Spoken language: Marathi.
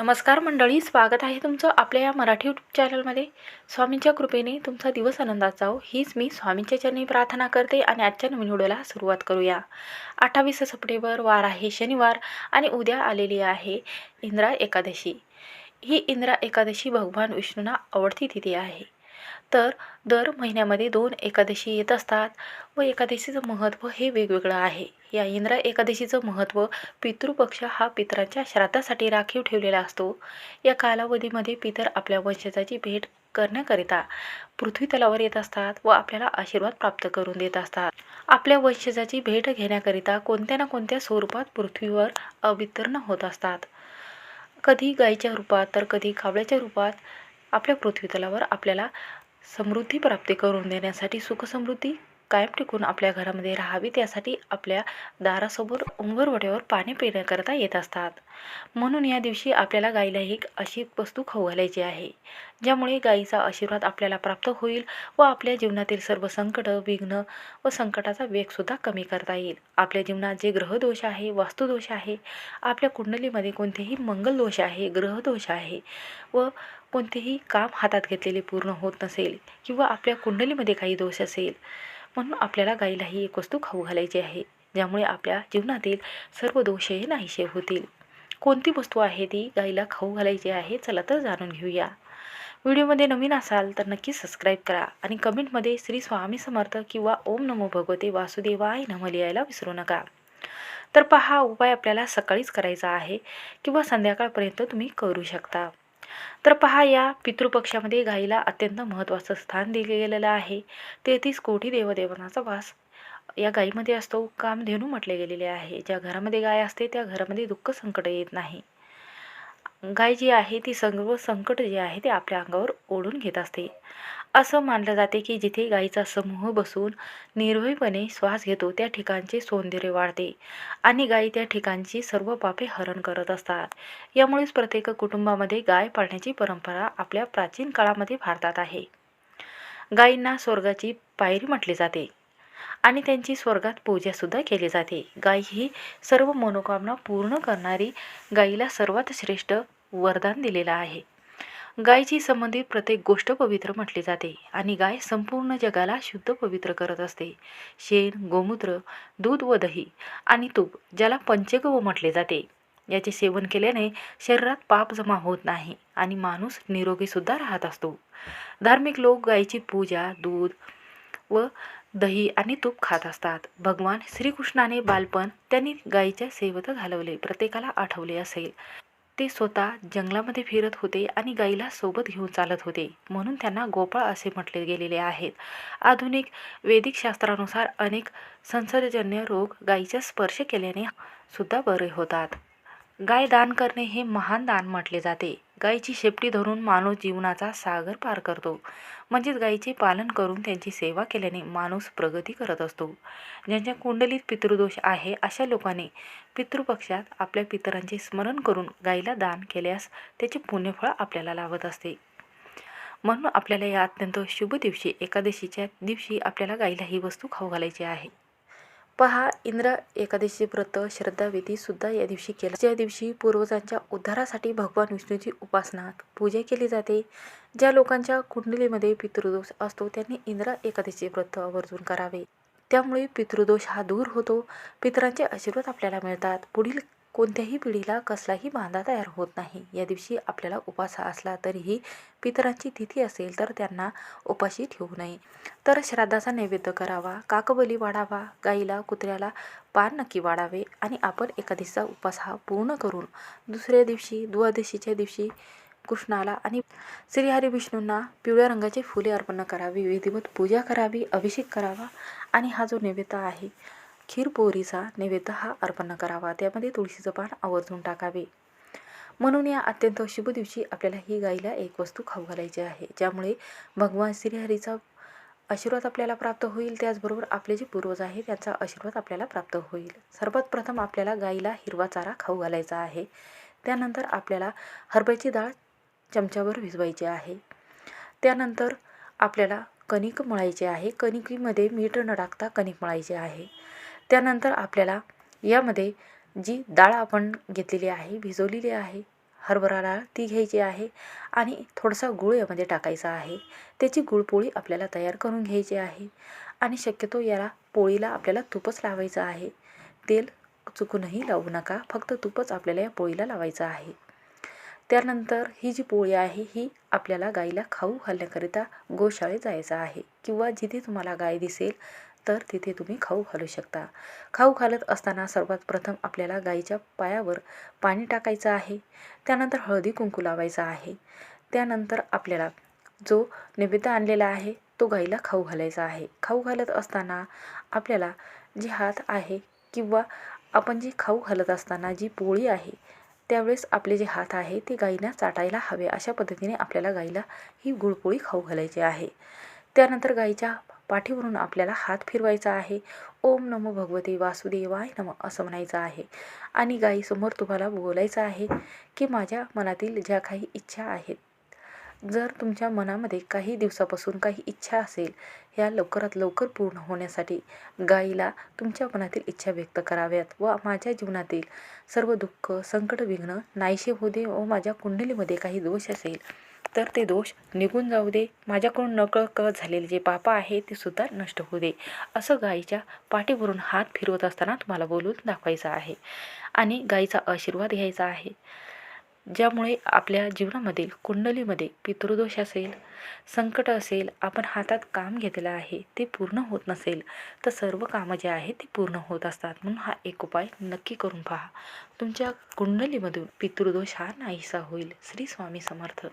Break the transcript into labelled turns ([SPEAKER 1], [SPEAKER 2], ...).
[SPEAKER 1] नमस्कार मंडळी स्वागत आहे तुमचं आपल्या या मराठी यूट्यूब चॅनलमध्ये स्वामींच्या कृपेने तुमचा दिवस आनंदात जाओ हीच मी स्वामींच्या चरणी प्रार्थना करते आणि आजच्या नवीन व्हिडिओला सुरुवात करूया. अठ्ठावीस सप्टेंबर वार आहे शनिवार आणि उद्या आलेली आहे इंद्रा एकादशी. ही इंद्रा एकादशी भगवान विष्णूंना आवडती तिथी आहे. तर दर महिन्यामध्ये दोन एकादशी येत असतात व एकादशीचं महत्त्व हे वेगवेगळं आहे. या इंद्रा एकादशीचं महत्त्व पितृपक्ष हा पितरांच्या श्राद्धासाठी राखीव ठेवलेला असतो. या कालावधीमध्ये पितर आपल्या वंशजाची भेट करण्याकरिता पृथ्वी तलावर येत असतात व आपल्याला आशीर्वाद प्राप्त करून देत असतात. आपल्या वंशजाची भेट घेण्याकरिता कोणत्या ना कोणत्या स्वरूपात पृथ्वीवर अवितरण होत असतात. कधी गायीच्या रूपात तर कधी कावळ्याच्या रूपात आपल्या पृथ्वी तलावर आपल्याला समृद्धी प्राप्ती करून देण्यासाठी सुखसमृद्धी कायम टिकून आपल्या घरामध्ये राहावी त्यासाठी आपल्या दारासमोर उंबरवट्यावर पाणी पिण्याकरता येत असतात. म्हणून या दिवशी आपल्याला गाईला एक अशी वस्तू खाऊ घालायची आहे ज्यामुळे गाईचा आशीर्वाद आपल्याला प्राप्त होईल व आपल्या जीवनातील सर्व संकट विघ्न व संकटाचा वेगसुद्धा कमी करता येईल. आपल्या जीवनात जे ग्रहदोष आहे वास्तुदोष आहे आपल्या कुंडलीमध्ये कोणतेही मंगलदोष आहे ग्रहदोष आहे व कोणतेही काम हातात घेतलेले पूर्ण होत नसेल किंवा आपल्या कुंडलीमध्ये काही दोष असेल म्हणून आपल्याला गाईला ही एक वस्तू खाऊ घालायची आहे ज्यामुळे आपल्या जीवनातील सर्व दोषही नाहीसे होतील. कोणती वस्तू आहे ती गाईला खाऊ घालायची आहे चला तर जाणून घेऊया. व्हिडिओमध्ये नवीन असाल तर नक्की सबस्क्राईब करा आणि कमेंटमध्ये श्री स्वामी समर्थ किंवा ओम नमो भगवते वासुदेवाय नम लिहायला विसरू नका. तर पहा उपाय आपल्याला सकाळीच करायचा आहे किंवा संध्याकाळपर्यंत तुम्ही करू शकता. तर पहा या पितृपक्षामध्ये गाईला अत्यंत महत्त्वाचं स्थान दिले गेलेलं आहे. तेहतीस कोटी देवदेवनाचा वास या गाईमध्ये असतो कामधेनू म्हटले गेलेले आहे. ज्या घरामध्ये गाय असते त्या घरामध्ये दुःख संकट येत नाही. गाय जी आहे ती सर्व संकट जे आहे ते आपल्या अंगावर ओढून घेत असते. असं मानलं जाते की जिथे गायीचा समूह बसून निर्भयपणे श्वास घेतो त्या ठिकाणचे सौंदर्य वाढते आणि गायी त्या ठिकाणची सर्व पापे हरण करत असतात. यामुळेच प्रत्येक कुटुंबामध्ये गाय पाळण्याची परंपरा आपल्या प्राचीन काळामध्ये भारतात आहे. गायींना स्वर्गाची पायरी म्हटली जाते आणि त्यांची स्वर्गात पूजासुद्धा केली जाते. गाय ही सर्व मनोकामना पूर्ण करणारी गायीला सर्वात श्रेष्ठ वरदान दिलेलं आहे. गायीची संबंधित प्रत्येक गोष्ट पवित्र म्हटली जाते आणि गाय संपूर्ण जगाला शुद्ध पवित्र करत असते. शेण गोमूत्र दूध व दही आणि तूप ज्याला पंचगव म्हटले जाते. याचे सेवन केल्याने शरीरात पाप जमा होत नाही आणि माणूस निरोगीसुद्धा राहत असतो. धार्मिक लोक गायीची पूजा दूध व दही आणि तूप खात असतात. भगवान श्रीकृष्णाने बालपण त्यांनी गायीच्या सेवत घालवले प्रत्येकाला आठवले असेल. ते स्वतः जंगलामध्ये फिरत होते आणि गाईला सोबत घेऊन चालत होते. म्हणून त्यांना गोपाळ असे म्हटले गेलेले आहेत. आधुनिक वैदिक शास्त्रानुसार अनेक संसर्गजन्य रोग गायीचा स्पर्श केल्याने सुद्धा बरे होतात. गाय दान करणे हे महान दान म्हटले जाते. गायीची शेपटी धरून माणूस जीवनाचा सागर पार करतो. म्हणजेच गायीचे पालन करून त्यांची सेवा केल्याने माणूस प्रगती करत असतो. ज्यांच्या कुंडलीत पितृदोष आहे अशा लोकांनी पितृपक्षात आपल्या पितरांचे स्मरण करून गायीला दान केल्यास त्याचे पुण्यफळ आपल्याला लाभत असते. म्हणून आपल्याला या अत्यंत शुभ दिवशी एकादशीच्या दिवशी आपल्याला गायीला ही वस्तू खाऊ घालायची आहे. पहा इंद्र एकादशी व्रत श्रद्धाविधीसुद्धा या दिवशी केला. ज्या दिवशी पूर्वजांच्या उद्धारासाठी भगवान विष्णूची उपासना पूजा केली जाते ज्या लोकांच्या कुंडलीमध्ये पितृदोष असतो त्यांनी इंद्र एकादशी व्रत आवर्जून करावे. त्यामुळे पितृदोष हा दूर होतो. पितरांचे आशीर्वाद आपल्याला मिळतात. पुढील कोणत्याही पिढीला कसलाही बांधा तयार होत नाही. या दिवशी आपल्याला उपास असला तरीही पितरांची तिथी असेल तर त्यांना उपाशी ठेवू नये. तर श्राद्धाचा नैवेद्य करावा काकबली वाढावा गाईला कुत्र्याला पान नक्की वाढावे आणि आपण एकादशीचा उपास हा पूर्ण करून दुसऱ्या दिवशी द्वादशीच्या दिवशी कृष्णाला आणि श्रीहरी विष्णूंना पिवळ्या रंगाची फुले अर्पण करावी विधिवत पूजा करावी अभिषेक करावा आणि हा जो नैवेद्य आहे खीरपोरीचा नैवेद्य हा अर्पण करावा. त्यामध्ये तुळशीचं पान आवर्जून टाकावे. म्हणून या अत्यंत शुभ दिवशी आपल्याला ही गाईला एक वस्तू खाऊ घालायची आहे. ज्यामुळे भगवान श्रीहरीचा आशीर्वाद आपल्याला प्राप्त होईल. त्याचबरोबर आपले जे पूर्वज आहे त्यांचा आशीर्वाद आपल्याला प्राप्त होईल. सर्वात प्रथम आपल्याला गाईला हिरवा चारा खाऊ घालायचा आहे. त्यानंतर आपल्याला हरभऱ्याची डाळ चमच्यावर भिजवायची आहे. त्यानंतर आपल्याला कणिक मळायचे आहे. कणिकीमध्ये मीठ न टाकता कणिक मळायचे आहे. त्यानंतर आपल्याला यामध्ये जी डाळ आपण घेतलेली आहे भिजवलेली आहे हरभरा डाळ ती घ्यायची आहे आणि थोडासा गूळ यामध्ये टाकायचा आहे. त्याची गुळपोळी आपल्याला तयार करून घ्यायची आहे आणि शक्यतो याला पोळीला आपल्याला तूपच लावायचं आहे. तेल चुकूनही लावू नका फक्त तूपच आपल्याला या पोळीला लावायचं आहे. त्यानंतर ही जी पोळी आहे ही आपल्याला गाईला खाऊ घालण्याकरिता गोशाळेत जायचं आहे किंवा जिथे तुम्हाला गाय दिसेल तर तिथे तुम्ही खाऊ घालू शकता. खाऊ घालत असताना सर्वात प्रथम आपल्याला गाईच्या पायावर पाणी टाकायचं आहे. त्यानंतर हळदी कुंकू लावायचा आहे. त्यानंतर आपल्याला जो नैवेद्य आणलेला आहे तो गाईला खाऊ घालायचा आहे. खाऊ घालत असताना आपल्याला जे हात आहे किंवा आपण जी खाऊ घालत असताना जी पोळी आहे त्यावेळेस आपले जे हात आहे ते गाईना चाटायला हवे. अशा पद्धतीने आपल्याला गाईला ही गुळपोळी खाऊ घालायची आहे. त्यानंतर गाईच्या पाठीवरून आपल्याला हात फिरवायचा आहे. ओम नमो भगवते वासुदेवाय नम असं म्हणायचं आहे. आणि गाईसमोर तुम्हाला बोलायचं आहे की माझ्या मनातील ज्या काही इच्छा आहेत जर तुमच्या मनामध्ये काही दिवसापासून काही इच्छा असेल ह्या लवकरात लवकर पूर्ण होण्यासाठी गाईला तुमच्या मनातील इच्छा व्यक्त कराव्यात व माझ्या जीवनातील सर्व दुःख संकट विघ्न नाहीशे होऊ दे व माझ्या कुंडलीमध्ये काही दोष असेल तर ते दोष निघून जाऊ दे. माझ्याकडून नकळत झालेले जे पापा आहे ते सुद्धा नष्ट होऊ दे. असं गाईच्या पाठीवरून हात फिरवत असताना तुम्हाला बोलून दाखवायचं आहे. आणि गाईचा आशीर्वाद घ्यायचा आहे. ज्यामुळे आपल्या जीवनामधील कुंडलीमध्ये पितृदोष असेल संकट असेल आपण हातात काम घेतलेलं आहे ते पूर्ण होत नसेल तर सर्व कामं जे आहे ते पूर्ण होत असतात. म्हणून हा एक उपाय नक्की करून पहा. तुमच्या कुंडलीमधून पितृदोष हा नाहीसा होईल. श्री स्वामी समर्थ.